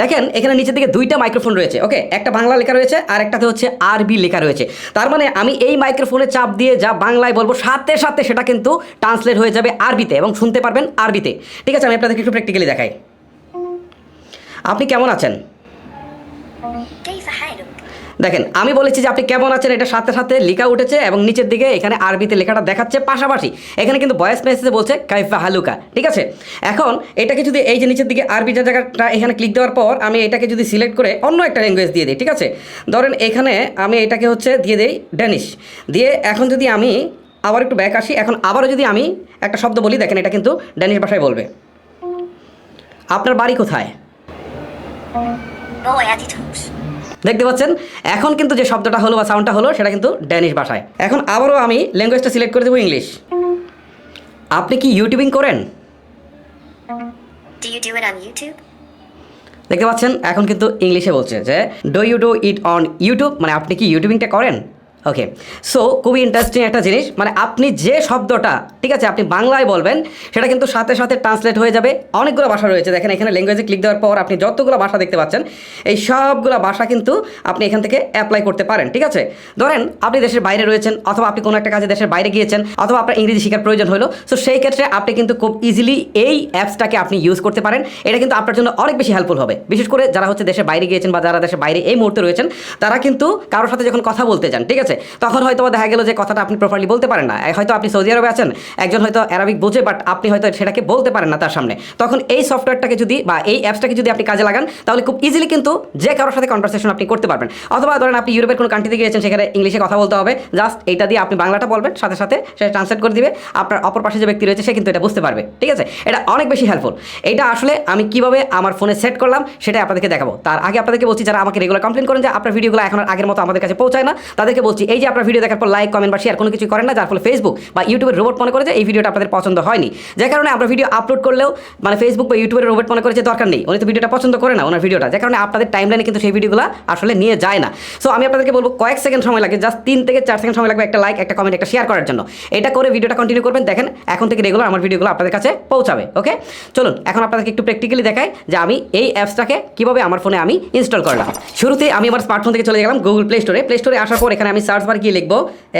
দেখেন, এখানে নিচের দিকে দুইটা মাইক্রোফোন রয়েছে ওকে একটা বাংলা লেখা রয়েছে, আর একটাতে হচ্ছে আরবি লেখা রয়েছে। তার মানে আমি এই মাইক্রোফোনে চাপ দিয়ে যা বাংলায় বলব, সাথে সাথে সেটা কিন্তু ট্রান্সলেট হয়ে যাবে আরবিতে এবং শুনতে পারবেন আরবিতে। ঠিক আছে, আমি আপনাদেরকে একটু প্র্যাকটিক্যালি দেখাই। আপনি কেমন আছেন? দেখেন, আমি বলেছি যে আপনি কেমন আছেন, এটা সাথে সাথে লেখা উঠেছে এবং নিচের দিকে এখানে আরবিতে লেখাটা দেখাচ্ছে পাশাপাশি। এখানে কিন্তু ভয়েস মেসেজে বলছে, কাইফা হালুকা ঠিক আছে? এখন এটাকে যদি এই যে নিচের দিকে আরবি যে জায়গাটা এখানে ক্লিক দেওয়ার পর আমি এটাকে যদি সিলেক্ট করে অন্য একটা ল্যাঙ্গুয়েজ দিয়ে দিই, ঠিক আছে? ধরেন এখানে আমি এটাকে হচ্ছে দিয়ে দিই ড্যানিশ দিয়ে এখন যদি আমি আবার একটু ব্যাক আসি, এখন আবারও যদি আমি একটা শব্দ বলি, দেখেন এটা কিন্তু ড্যানিশ ভাষায় বলবে। আপনার বাড়ি কোথায়? দেখতে পাচ্ছেন? এখন কিন্তু যে শব্দটা হলো বা সাউন্ডটা হলো সেটা কিন্তু ড্যানিশ ভাষায়। এখন আবারও আমি ল্যাঙ্গুয়েজটা সিলেক্ট করে দেবো ইংলিশ আপনি কি ইউটিউবিং করেন? Do you do it on YouTube? দেখতে পাচ্ছেন এখন কিন্তু ইংলিশে বলছে যে do you do it on YouTube মানে আপনি কি ইউটিউবিংটা করেন? ওকে সো খুবই ইন্টারেস্টিং একটা জিনিস। মানে আপনি যে শব্দটা, ঠিক আছে, আপনি বাংলায় বলবেন, সেটা কিন্তু সাথে সাথে ট্রান্সলেট হয়ে যাবে। অনেকগুলো ভাষা রয়েছে। দেখেন, এখানে ল্যাঙ্গুয়েজে ক্লিক দেওয়ার পর আপনি যতগুলো ভাষা দেখতে পাচ্ছেন, এই সবগুলো ভাষা কিন্তু আপনি এখান থেকে অ্যাপ্লাই করতে পারেন, ঠিক আছে? ধরেন, আপনি দেশের বাইরে রয়েছেন, অথবা আপনি কোনো একটা কাজে দেশের বাইরে গিয়েছেন, অথবা আপনার ইংরেজি শেখার প্রয়োজন হলো। সো সেই ক্ষেত্রে আপনি কিন্তু খুব ইজিলি এই অ্যাপসটাকে আপনি ইউজ করতে পারেন। এটা কিন্তু আপনার জন্য অনেক বেশি হেল্পফুল হবে। বিশেষ করে যারা হচ্ছে দেশের বাইরে গিয়েছেন বা যারা দেশের বাইরে এই মুহূর্তে রয়েছেন, তারা কিন্তু কারোর সাথে যখন কথা বলতে যান, ঠিক আছে তখন হয়তো দেখা গেল যে কথাটা আপনি প্রপারলি বলতে পারেন না। হয়তো আপনি সৌদি আরবে আছেন, একজন হয়তো অ্যারাবিক বোঝে বাট আপনি হয়তো সেটাকে বলতে পারেন না তার সামনে। তখন এই সফটওয়্যারটাকে যদি বা এই অ্যাপসটাকে যদি আপনি কাজে লাগান, তাহলে খুব ইজিলি কিন্তু যে কারোর সাথে কনভারসেশন আপনি করতে পারবেন। অথবা ধরেন আপনি ইউরোপের কোনো কান্ট্রিতে গিয়েছেন, সেখানে ইংলিশে কথা বলতে হবে। জাস্ট এইটা দিয়ে আপনি বাংলাটা বলবেন, সাথে সাথে সেটা ট্রান্সলেট করে দিবে। আপনার অপর পাশে যে ব্যক্তি রয়েছে, সে কিন্তু এটা বুঝতে পারবে। ঠিক আছে? এটা অনেক বেশি হেল্পফুল এটা আসলে আমি কীভাবে আমার ফোনে সেট করলাম সেটা আপনাদেরকে দেখাবো। তার আগে আপনাদেরকে বলছি, যারা আমাকে রেগুলার কমপ্লেন করেন যে আপনার ভিডিওগুলো এখন আগের মতো আমাদের কাছে পৌঁছায় না, তাদেরকে বলছি এই যে আপনার ভিডিও দেখার পর লাইক কমেন্ট বা শেয়ার কোনো কিছু করেন না, যার ফলে ফেসবুক বা ইউটিউবের রোবট মনে করে যে এই ভিডিওটা আপনাদের পছন্দ হয়নি। যে কারণে আমরা ভিডিও আপলোড করলেও মানে ফেসবুক বা ইউটিউবের রোবট মনে করে যে দরকার নেই, উনি তো ভিডিওটা পছন্দ করে না ওনার ভিডিওটা যে কারণে আপনাদের টাইমলাইনে কিন্তু সেই ভিডিওগুলো আসলে নিয়ে যায় না। সো আমি আপনাদেরকে বলব, কয়েক সেকেন্ড সময় লাগে জাস্ট তিন থেকে চার সেকেন্ড সময় লাগবে একটা লাইক একটা কমেন্ট একটা শেয়ার করার জন্য। এটা করে ভিডিওটা কন্টিনিউ করবেন, দেখেন এখন থেকে রেগুলার আমার ভিডিওগুলো আপনাদের কাছে পৌঁছাবে ওকে চলুন, এখন আপনাদেরকে একটু প্র্যাকটিক্যালি দেখাই যে আমি এই অ্যাপসটাকে কীভাবে আমার ফোনে আমি ইনস্টল করলাম। শুরুতে আমি আমার স্মার্টফোন থেকে চলে গেলাম গুগল প্লে স্টোরে প্লে স্টোরে আসার পর এখানে আমি সার্চ বার গিয়ে লিখব?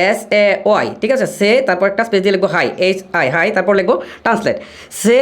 এস এ ওয়াই ঠিক আছে? সে, তারপর একটা স্পেস দিয়ে লিখব হাই এইচ আই হাই তারপর লিখব ট্রান্সলেট সে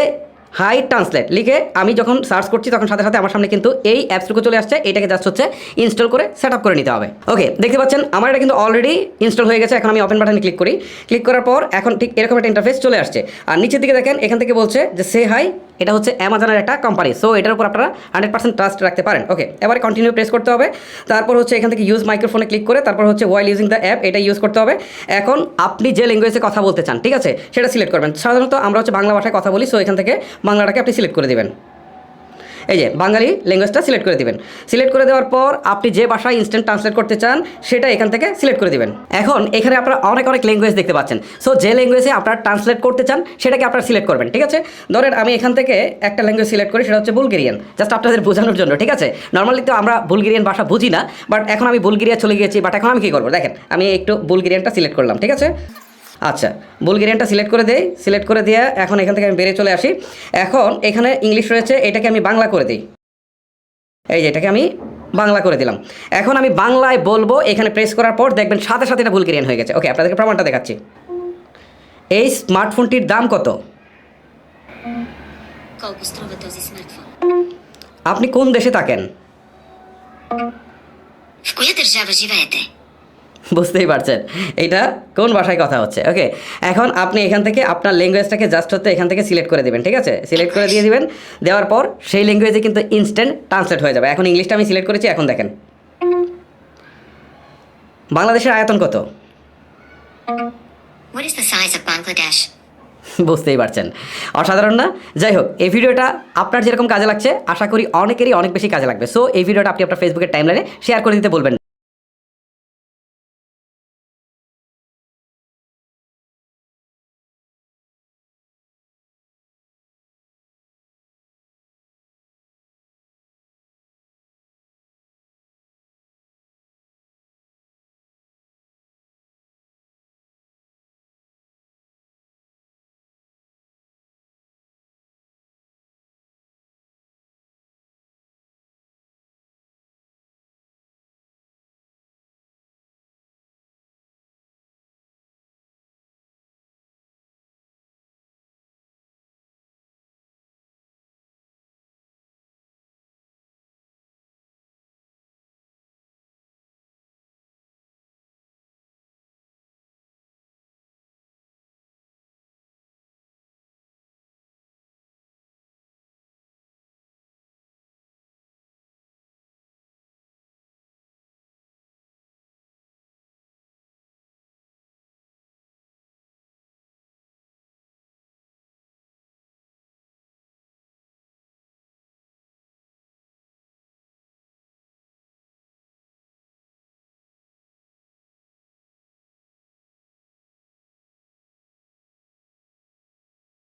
হাই ট্রান্সলেট লিখে আমি যখন সার্চ করছি, তখন সাথে সাথে আমার সামনে কিন্তু এই অ্যাপসটুকু চলে আসছে। এটাকে জাস্ট হচ্ছে ইনস্টল করে সেট করে নিতে হবে। ওকে দেখতে পাচ্ছেন, আমার এটা কিন্তু অলরেডি ইনস্টল হয়ে গেছে। এখন আমি ওপেন বাটনে ক্লিক করি। ক্লিক করার পর এখন ঠিক এরকম একটা ইন্টারফেস চলে আসছে। আর নিচের দিকে দেখেন, এখান থেকে বলছে যে সে হাই এটা হচ্ছে অ্যামাজনের একটা কোম্পানি সো এটার উপর আপনারা হান্ড্রেড পার্সেন্ট ট্রাস্ট রাখতে পারেন। ওকে এবারে কন্টিনিউ প্রেস করতে হবে। তারপর হচ্ছে এখান থেকে ইউজ মাইক্রোফোনে ক্লিক করে তারপর হচ্ছে ওয়াইল ইউজিং দ্য অ্যাপ এটা ইউজ করতে হবে। এখন আপনি যে ল্যাঙ্গুয়েজে কথা বলতে চান, ঠিক আছে? সেটা সিলেক্ট করবেন। সাধারণত আমরা হচ্ছে বাংলা ভাষায় কথা বলি সো এখান থেকে বাংলাটাকে আপনি সিলেক্ট করে দেবেন। এই যে, বাঙালি ল্যাঙ্গুয়েজটা সিলেক্ট করে দিবেন। সিলেক্ট করে দেওয়ার পর আপনি যে ভাষায় ইনস্ট্যান্ট ট্রান্সলেট করতে চান, সেটা এখান থেকে সিলেক্ট করে দিবেন। এখন এখানে আপনারা অনেক অনেক ল্যাঙ্গুয়েজ দেখতে পাচ্ছেন। সো যে ল্যাঙ্গুয়েজে আপনারা ট্রান্সলেট করতে চান, সেটাকে আপনারা সিলেক্ট করবেন, ঠিক আছে? ধরেন আমি এখান থেকে একটা ল্যাঙ্গুয়েজ সিলেক্ট করি, সেটা হচ্ছে বুলগেরিয়ান জাস্ট আপনাদের বোঝানোর জন্য, ঠিক আছে? নর্মালি তো আমরা বুলগেরিয়ান ভাষা বুঝি না বাট এখন আমি বুলগেরিয়া চলে গিয়েছি বাট এখন আমি কী করব? দেখেন, আমি একটু বুলগেরিয়ানটা সিলেক্ট করলাম, ঠিক আছে? আচ্ছা বুলগেরিয়ানটা সিলেক্ট করে দেই সিলেক্ট করে দিয়ে এখন এখান থেকে আমি বেরিয়ে চলে আসি এখন এখানে ইংলিশ রয়েছে এটাকে আমি বাংলা করে দিই এই যে এটাকে আমি বাংলা করে দিলাম এখন আমি বাংলায় বলবো এখানে প্রেস করার পর দেখবেন সাথে সাথে এটা বুলগেরিয়ান হয়ে গেছে ওকে আপনাদেরকে প্রমাণটা দেখাচ্ছি এই স্মার্টফোনটির দাম কত Koľko strove този смартфон? আপনি কোন দেশে থাকেন В коя държава живеете? বুঝতেই পারছেন। এটা কোন ভাষায় কথা হচ্ছে? ওকে এখন আপনি এখান থেকে আপনার ল্যাঙ্গুয়েজটাকে জাস্ট হচ্ছে এখান থেকে সিলেক্ট করে দিবেন ঠিক আছে? সিলেক্ট করে দিয়ে দিবেন দেওয়ার পর সেই ল্যাঙ্গুয়েজে কিন্তু ইনস্ট্যান্ট ট্রান্সলেট হয়ে যাবে। এখন ইংলিশটা আমি সিলেক্ট করেছি এখন দেখেন। বাংলাদেশের আয়তন কত? বুঝতেই পারছেন। অসাধারণ না? যাই হোক এই ভিডিওটা আপনার যেরকম কাজে লাগছে আশা করি অনেকেরই অনেক বেশি কাজে লাগবে। সো এই ভিডিওটা আপনি আপনার ফেসবুকের টাইমলাইনে শেয়ার করে দিতে বলবেন না।